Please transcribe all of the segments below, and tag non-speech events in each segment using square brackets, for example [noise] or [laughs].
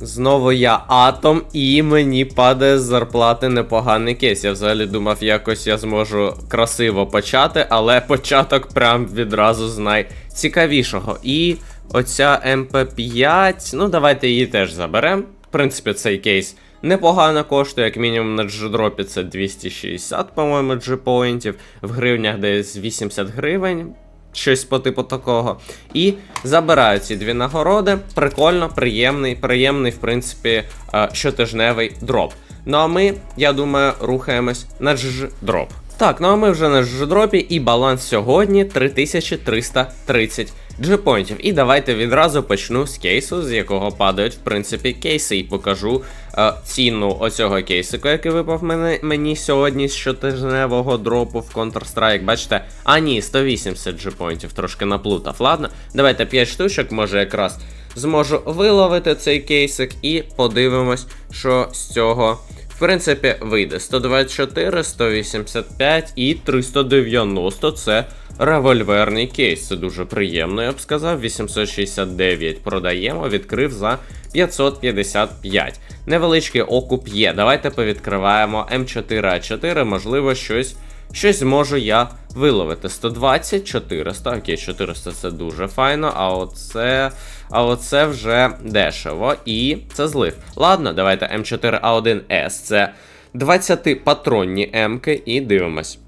Знову я Атом, і мені падає з зарплати непоганий кейс. Я взагалі думав, якось я зможу красиво почати, але [laughs] початок прям відразу з найцікавішого. І оця МП5, ну давайте її теж заберемо. В принципі, цей кейс непогано коштує, як мінімум на джедропі це 260, по-моєму, джипоінтів, в гривнях десь 80 гривень щось по типу такого. І забираю ці дві нагороди. Прикольно, приємний, приємний, в принципі, е, щотижневий дроп. Ну а ми, я думаю, рухаємось на дроп. Так, ну а ми вже на дропі і баланс сьогодні 3330 джипоінтів. І давайте відразу почну з кейсу, з якого падають, в принципі, кейси, і покажу е, ціну оцього кейсику, який випав мені, мені сьогодні з щотижневого дропу в Counter-Strike. Бачите? А ні, 180 джипоінтів, трошки наплутав. Ладно, давайте 5 штучок, може якраз зможу виловити цей кейсик і подивимось, що з цього. В принципі, вийде 124, 185 і 390 це револьверний кейс. Це дуже приємно, я б сказав. 869 продаємо, відкрив за 555. Невеличкий окуп є. Давайте повідкриваємо М4А4, можливо, щось щось зможу я виловити. 120, 400. Окей, 400 це дуже файно, а оце. А оце вже дешево. І це злив. Ладно, давайте М4А1С. Це 20 патронні М-ки, і дивимось.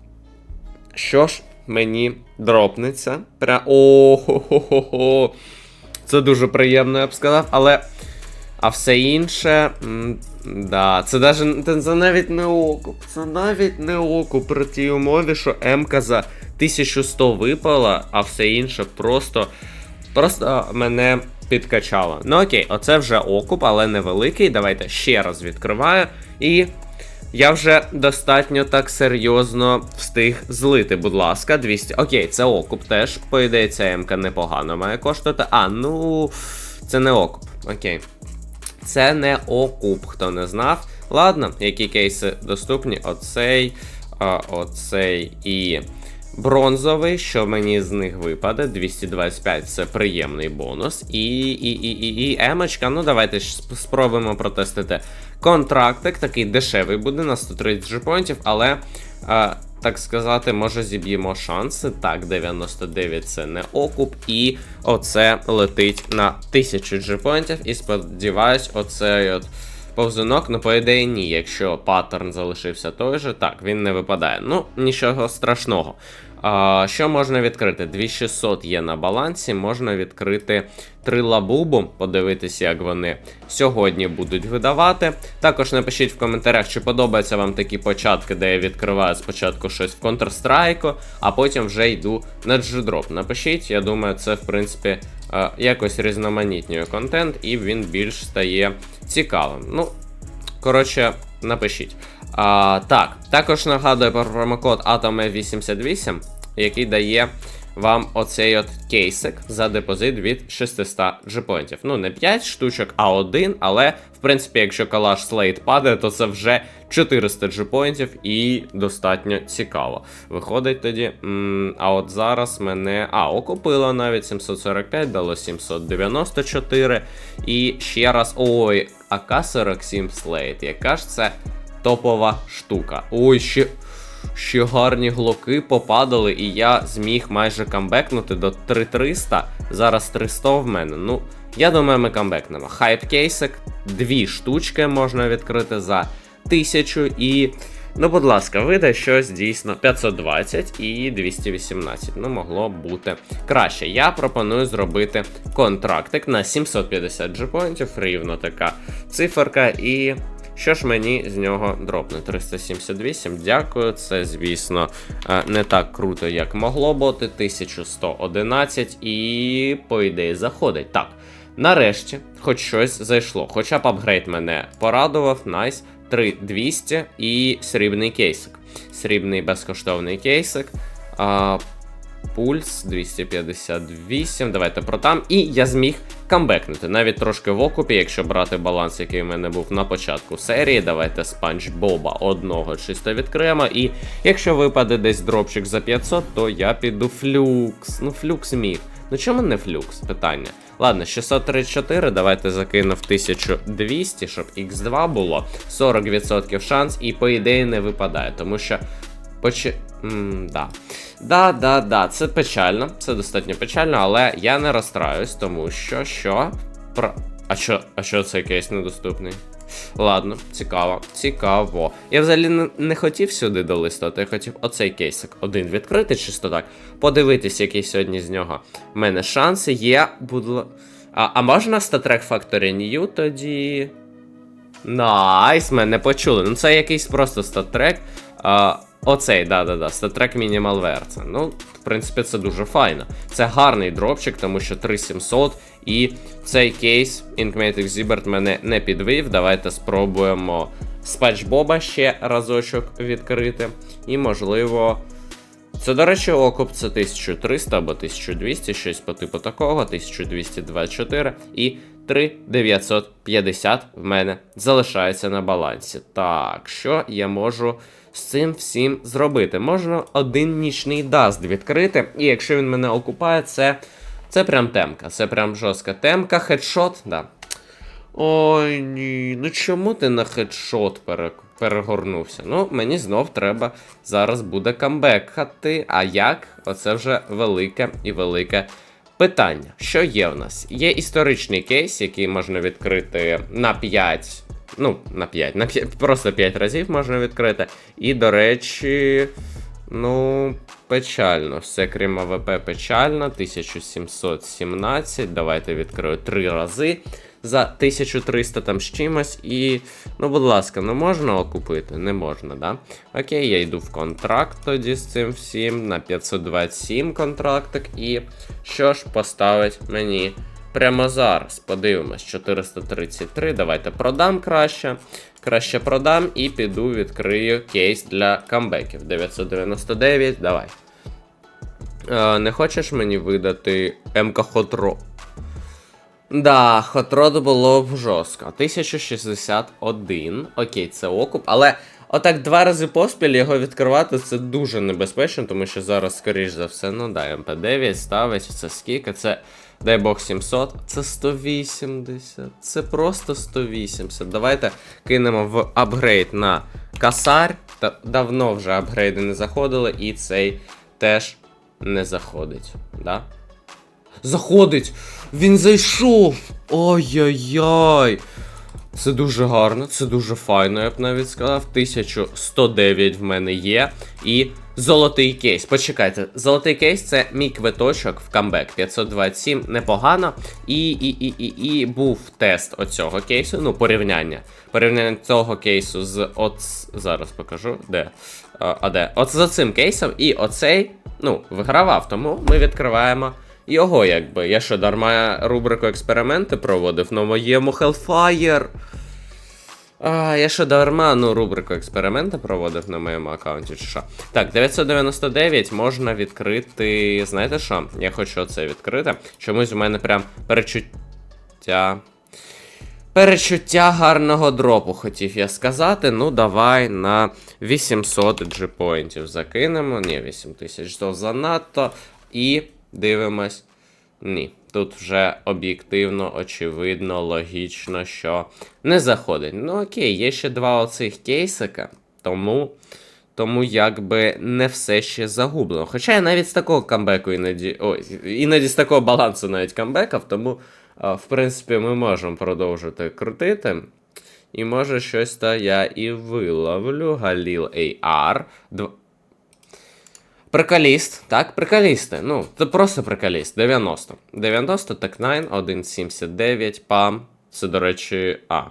Що ж мені дропнеться? Пря... О-хо-хо-хо. Це дуже приємно, я б сказав, але. А все інше. М да, це даже, це навіть не окуп. Це навіть не окуп при тій умові, що М-ка за 1100 випала, а все інше просто. Просто мене підкачало. Ну окей, оце вже окуп, але невеликий. Давайте ще раз відкриваю. І я вже достатньо так серйозно встиг злити, будь ласка, 200. Окей, це окуп теж. По ідеї, ця МК непогано має коштувати. А, ну. Це не окуп. Окей. Це не окуп, хто не знав. Ладно, які кейси доступні? Оцей, оцей і. Бронзовий, що мені з них випаде, 225 це приємний бонус. І і, і, і, і емочка. Ну, давайте спробуємо протестити контрактик. Такий дешевий буде на 130 джипоінтів, але, а, так сказати, може зіб'ємо шанси. Так, 99 це не окуп. І оце летить на 1000 джипоінтів. І сподіваюсь, оцей от. Повзунок, ну, по ідеї, ні. Якщо паттерн залишився той же, так, він не випадає. Ну, нічого страшного. Що можна відкрити? 2600 є на балансі, можна відкрити три лабубу, подивитися, як вони сьогодні будуть видавати. Також напишіть в коментарях, чи подобаються вам такі початки, де я відкриваю спочатку щось в Counter-Strike, а потім вже йду на G-Drop. Напишіть, я думаю, це в принципі якось різноманітнює контент, і він більш стає цікавим. Ну, коротше, напишіть. А, Так, також нагадую про промокод ATOME88, який дає вам оцей от кейсик за депозит від 600 джипонтів. Ну, не 5 штучок, а один. Але, в принципі, якщо калаш слейт падає, то це вже 400 джипоінтів і достатньо цікаво. Виходить тоді. М а от зараз мене. А, окупило навіть 745, дало 794. І ще раз. Ой, АК-47 слейт. Яка ж це топова штука? Ой, ще. Ще гарні глоки попадали, і я зміг майже камбекнути до 3300. Зараз 300 в мене. Ну, я думаю, ми камбекнемо. Хайп кейсик, дві штучки можна відкрити за 1000 і. Ну, будь ласка, видай щось дійсно 520 і 218. Ну, могло бути краще. Я пропоную зробити контрактик на 750 джипоінтів, рівно така циферка. І що ж мені з нього дропне? 378. Дякую. Це, звісно, е, не так круто, як могло бути. 1111 і, по ідеї, заходить. Так. Нарешті, хоч щось зайшло. Хоча б апгрейд мене порадував. Найс. 3200 і срібний кейсик. Срібний безкоштовний кейсик. А, пульс 258. Давайте продам. І я зміг камбекнути. Навіть трошки в окупі, якщо брати баланс, який в мене був на початку серії. Давайте спанч Боба одного чисто відкриємо. І якщо випаде десь дропчик за 500, то я піду флюкс. Ну, флюкс міг. Ну чому не флюкс? Питання. Ладно, 634, давайте закину в 1200, щоб x2 було. 40% шанс, і по ідеї не випадає, тому що. Почи... М, да. Да, да, да, це печально, це достатньо печально, але я не розстраюсь, тому що що. Про... А що, а що цей кейс недоступний? Ладно, цікаво, цікаво. Я взагалі не, хотів сюди долистати, я хотів оцей кейсик один відкрити, чисто так. Подивитись, які сьогодні з нього в мене шанси є. Будло... А, а можна StatTrack Factory New тоді. Найс, мене почули. Ну це якийсь просто статтрек. А, оцей, да-да-да, статтрек Minimal Versa. Ну, в принципі, це дуже файно. Це гарний дропчик, тому що 3700. І цей кейс Inkmatic Zibert мене не підвів. Давайте спробуємо Спач Боба ще разочок відкрити. І, можливо. Це, до речі, окуп це 1300 або 1200, щось по типу такого, 1224 і 3950 в мене залишається на балансі. Так, що я можу з цим всім зробити? Можна один нічний даст відкрити, і якщо він мене окупає, це, це прям темка. Це прям жорстка темка. Хедшот, да. Ой ні, ну чому ти на хедшот пере... перегорнувся? Ну, мені знов треба зараз буде камбекати. А як? Оце вже велике і велике питання. Що є в нас? Є історичний кейс, який можна відкрити на 5. Ну, на 5, на 5, просто 5 разів можна відкрити. І, до речі, ну, печально. Все крім АВП печально. 1717. Давайте відкрию 3 рази за 1300 там з чимось. І, ну, будь ласка, ну можна окупити? Не можна, да? Окей, я йду в контракт тоді з цим всім. На 527 контрактик. І що ж поставить мені прямо зараз? Подивимось, 433. Давайте продам краще. Краще продам і піду відкрию кейс для камбеків. 999, давай. Е, не хочеш мені видати МК Хотро? Да, Хотрод було б жорстко. 1061. Окей, це окуп, але отак два рази поспіль його відкривати це дуже небезпечно, тому що зараз, скоріш за все, ну да, МП9 ставить, це скільки, це. Дай Бог 700, це 180. Це просто 180. Давайте кинемо в апгрейд на касар. Та давно вже апгрейди не заходили, і цей теж не заходить. Да? Заходить! Він зайшов! Ой-ой-ой! Це дуже гарно, це дуже файно, я б навіть сказав. 1109 в мене є. І золотий кейс. Почекайте, золотий кейс це мій квиточок в камбек 527, непогано. І, і, і, і, і був тест оцього кейсу, ну, порівняння. Порівняння цього кейсу з от. Зараз покажу, де. А, а де? От за цим кейсом, і оцей, ну, вигравав. Тому ми відкриваємо. Його якби. Я що, дарма рубрику експерименти проводив на моєму Hellfire. А, я що дарма, ну, рубрику експерименти проводив на моєму аккаунті, чи що. Так, 999 можна відкрити. Знаєте що? Я хочу це відкрити. Чомусь у мене прям перечуття. Перечуття гарного дропу, хотів я сказати. Ну, давай на 800 G-поінтів закинемо. Ні, 8000 то занадто. І дивимось. Ні. Тут вже об'єктивно, очевидно, логічно, що не заходить. Ну окей, є ще два оцих кейсика, тому. Тому якби не все ще загублено. Хоча я навіть з такого камбеку іноді. Ой, іноді з такого балансу навіть камбекав, тому, в принципі, ми можемо продовжити крутити. І може щось та я і виловлю. Галіл AR. Дв... Приколіст, так, приколісти. Ну, це просто приколіст. 90. 90, так 9, 1,79, пам. Це, до речі, а.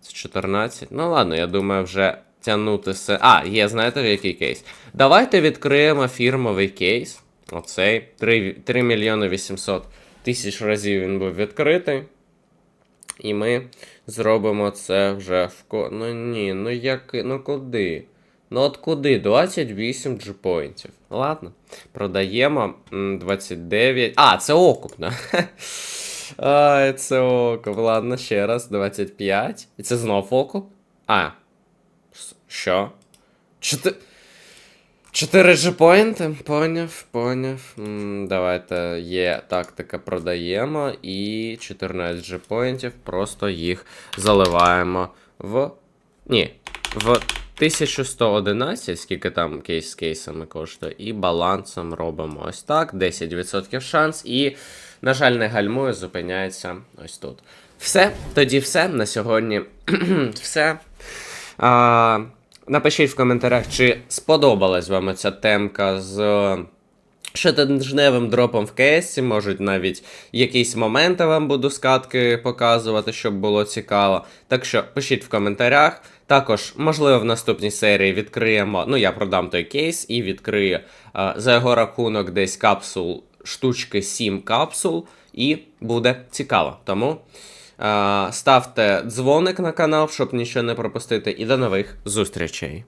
Це 14. Ну ладно, я думаю, вже тягнути се. А, є, знаєте, який кейс? Давайте відкриємо фірмовий кейс. Оцей. 3, 3 мільйони 800 тисяч разів він був відкритий. І ми зробимо це вже в ко. Ну ні, ну як. Ну куди? Ну от куди? 28 джипоінтів. Ладно. Продаємо 29. А, це окуп, да? [laughs] Ай, це окуп. Ладно, ще раз. 25. І це знов окуп? А. Що? Чотири. Чотири джипоінти? Поняв, поняв. Давайте є тактика продаємо і 14 джипоінтів, просто їх заливаємо в. Ні, в 1111, скільки там кейс з кейсами коштує, і балансом робимо ось так, 10% шанс, і, на жаль, не гальмує, зупиняється ось тут. Все, тоді все. На сьогодні [clears throat] все. А, напишіть в коментарях, чи сподобалась вам ця темка з щотижневим дропом в КС. Можуть навіть якісь моменти вам буду скатки показувати, щоб було цікаво. Так що пишіть в коментарях. Також, можливо, в наступній серії відкриємо. Ну, я продам той кейс і відкрию е, за його рахунок десь капсул, штучки 7 капсул, і буде цікаво. Тому. Е, Ставте дзвоник на канал, щоб нічого не пропустити, і до нових зустрічей.